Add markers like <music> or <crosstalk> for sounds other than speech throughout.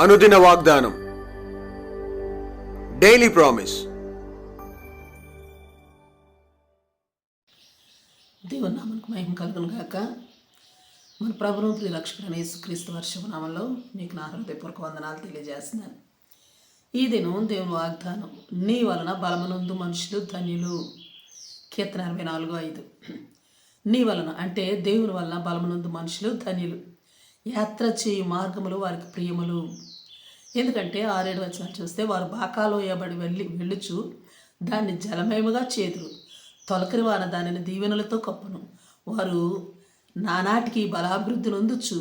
అనుదిన వాగ్దానం. Daily promise దేవుని నామనికి మహిమ కలుగును గాక. మన ప్రభుత్వ ప్రిలక్షకుడైన యేసుక్రీస్తు వర్షపు నామంలో మీకు నా హృదయపూర్వక వందనాలు తెలియజేస్తున్నాను. ఈ దినం దేవుని వాగ్దానం నీ వలన బలమనందు మనుషులు ధన్యులు. కీర్తన అరవై నాలుగు ఐదు. నీ వలన అంటే దేవుని వలన బలమనందు మనుషులు ధన్యులు. యాత్ర చేయు మార్గములు వారికి ప్రియములు. ఎందుకంటే ఆరేడు వచ్చిన చూస్తే వారు బాకాలోయబడి వెళ్ళి వెళ్ళుచు దాన్ని జలమయముగా చేతురు తొలకరి వాన దానిని దీవెనలతో కప్పును. వారు నానాటికి బలాభివృద్ధి నొందుచు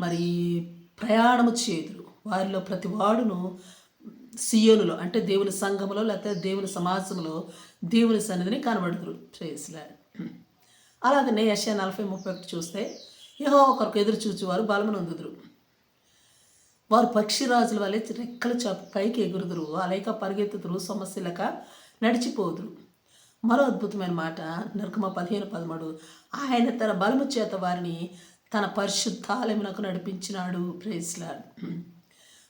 మరి ప్రయాణము చేతురు వారిలో ప్రతి వాడును సియోనులో అంటే దేవుని సంఘములో లేకపోతే దేవుని సమాజంలో దేవుని సన్నిధిని కనబడుతురు ప్రేస్లాడ్ <clears throat> అలాగనే యశ నలభై ముప్పై ఒకటి చూస్తే ఏహో ఒకరికి ఎదురు చూచువారు బలమునందుదురు. వారు పక్షిరాజుల వలె రెక్కలు చాప పైకి ఎగురుదురు. అలైక పరిగెత్తుదురు సమస్యలక నడిచిపోదురు. మరో అద్భుతమైన మాట నరకమ పదిహేను పదమూడు. ఆయన తన బలము చేత వారిని తన పరిశుద్ధాలయమునకు నడిపించినాడు. ప్రేస్లాడ్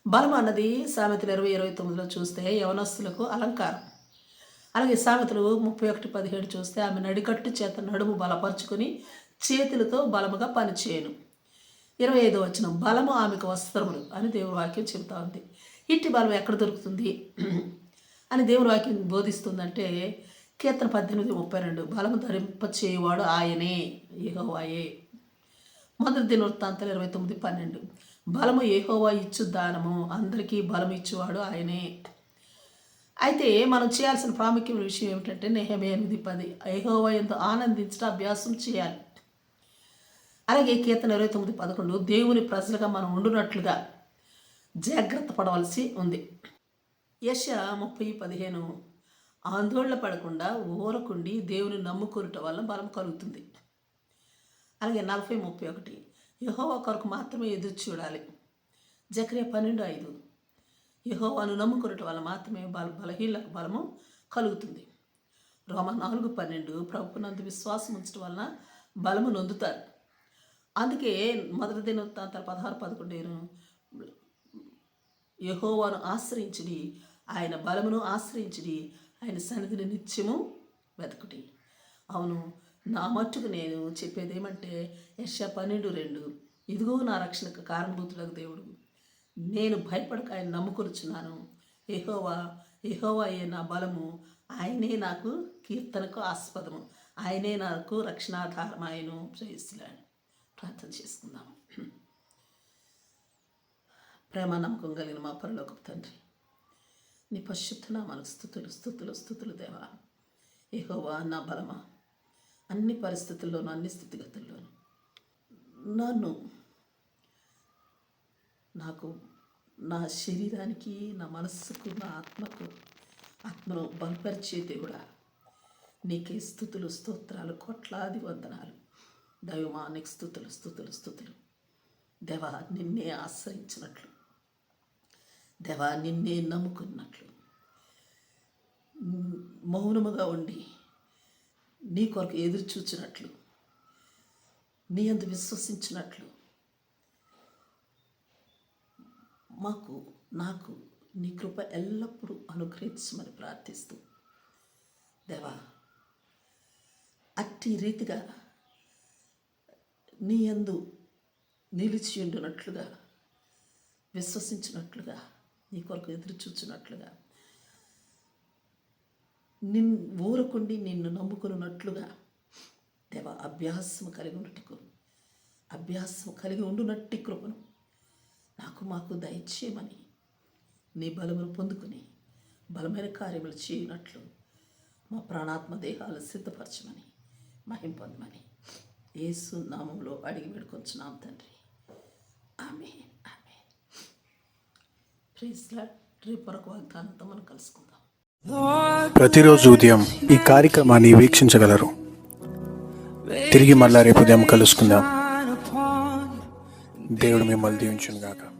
బలం అన్నది సామెతలు ఇరవై ఇరవై తొమ్మిదిలో చూస్తే యవనస్తులకు అలంకారం. అలాగే సామెతలు ముప్పై ఒకటి పదిహేడు చూస్తే ఆమె నడికట్టు చేత నడుము బలపరుచుకొని చేతులతో బలముగా పనిచేయను. ఇరవై ఐదో వచ్చిన బలము ఆమెకు వస్త్రములు అని దేవుడి వాక్యం చెబుతా ఉంది. ఇట్టి బలం ఎక్కడ దొరుకుతుంది? అని దేవుడి వాక్యం బోధిస్తుందంటే కీర్తన పద్దెనిమిది ముప్పై రెండు బలము ధరింపచేయువాడు ఆయనే ఏహోవాయే మొదటి దినవృత్తాంతాలు ఇరవై తొమ్మిది పన్నెండు బలము ఏహోవా ఇచ్చు దానము అందరికీ బలం ఇచ్చేవాడు ఆయనే. అయితే మనం చేయాల్సిన ప్రాముఖ్యమైన విషయం ఏమిటంటే నెహమే ఎనిమిది పది ఏహోవా ఎంతో ఆనందించడం అభ్యాసం చేయాలి. అలాగే కీర్తన ఇరవై తొమ్మిది పదకొండు దేవుని ప్రజలుగా మనం ఉండునట్లుగా జాగ్రత్త పడవలసి ఉంది. యశ ముప్పై పదిహేను ఆందోళన పడకుండా ఊరకుండి దేవుని నమ్ముకొనుట వల్ల బలం కలుగుతుంది. అలాగే నలభై ముప్పై ఒకటి యహోవా కొరకు మాత్రమే ఎదురు చూడాలి. జక్రియ పన్నెండు ఐదు యహోవాను నమ్ముకున్నట వల్ల మాత్రమే బల బలహీన బలము కలుగుతుంది. రోమ నాలుగు పన్నెండు ప్రభునందు విశ్వాసం ఉంచడం వలన బలము నొందుతారు. అందుకే మొదటి దినవృత్తాంతాలు పదహారు పదకొండు యహోవాను ఆశ్రయించుడి ఆయన బలమును ఆశ్రయించుడి ఆయన సన్నిధిని నిత్యము వెతకుటి. అవును నా మట్టుకు నేను చెప్పేది ఏమంటే యశ పన్నెండు రెండు ఇదిగో నా రక్షణకు కారణభూతులకు దేవుడు. నేను భయపడక ఆయన నమ్ముకొనుచున్నాను. ఏహోవా ఎహోవా అయ్యే నా బలము ఆయనే నాకు కీర్తనకు ఆస్పదము. ఆయనే నాకు రక్షణాధారం ఆయను ప్రార్థన చేసుకుందాం. ప్రేమ నమ్మకం కలిగిన మా పరలోకపు తండ్రి నీ పరిశుద్ధన మనకు స్థుతులు స్థుతులు స్థుతులు దేవా. ఏహోవా నా బలమా. అన్ని పరిస్థితుల్లోనూ అన్ని స్థితిగతుల్లోనూ నన్ను నాకు నా శరీరానికి నా మనస్సుకు నా ఆత్మకు ఆత్మను బలపరిచే దేవుడా నీకే స్థుతులు స్తోత్రాలు కోట్లాది వందనాలు. దైవమా నీకు స్థుతులు స్థుతులు స్థుతులు. దేవా నిన్నే ఆశ్రయించినట్లు. దేవా నిన్నే నమ్ముకున్నట్లు. మౌనముగా ఉండి నీ కొరకు ఎదురు చూచినట్లు నీ అందు విశ్వసించినట్లు. మాకు నాకు నీ కృప ఎల్లప్పుడూ అనుగ్రహించమని ప్రార్థిస్తూ. దేవా అట్టి రీతిగా నీ యందు నిలిచి ఉండినట్లుగా విశ్వసించినట్లుగా నీ కొరకు ఎదురుచూచినట్లుగా నిన్ ఊరకుండి నిన్ను నమ్ముకున్నట్లుగా దేవ అభ్యాసం కలిగి ఉన్నట్టుకు అభ్యాసం కలిగి ఉండునట్టి కృపను నాకు మాకు దయచేయమని నీ బలమును పొందుకుని బలమైన కార్యములు చేయనట్లు మా ప్రాణాత్మ దేహాలు సిద్ధపరచమని మహిం పొందమని యేసు నామంలో అడిగి పెడుకొచ్చున్నాం తండ్రి. ఆమె ఆమె రేపు వాగ్దానంతో మనం కలుసుకుందాం. ప్రతిరోజు ఉదయం ఈ కార్యక్రమాన్ని వీక్షించగలరు. తిరిగి మళ్ళా రేపు ఉదయం కలుసుకుందాం. దేవుడు మిమ్మల్ని దీవించును గాక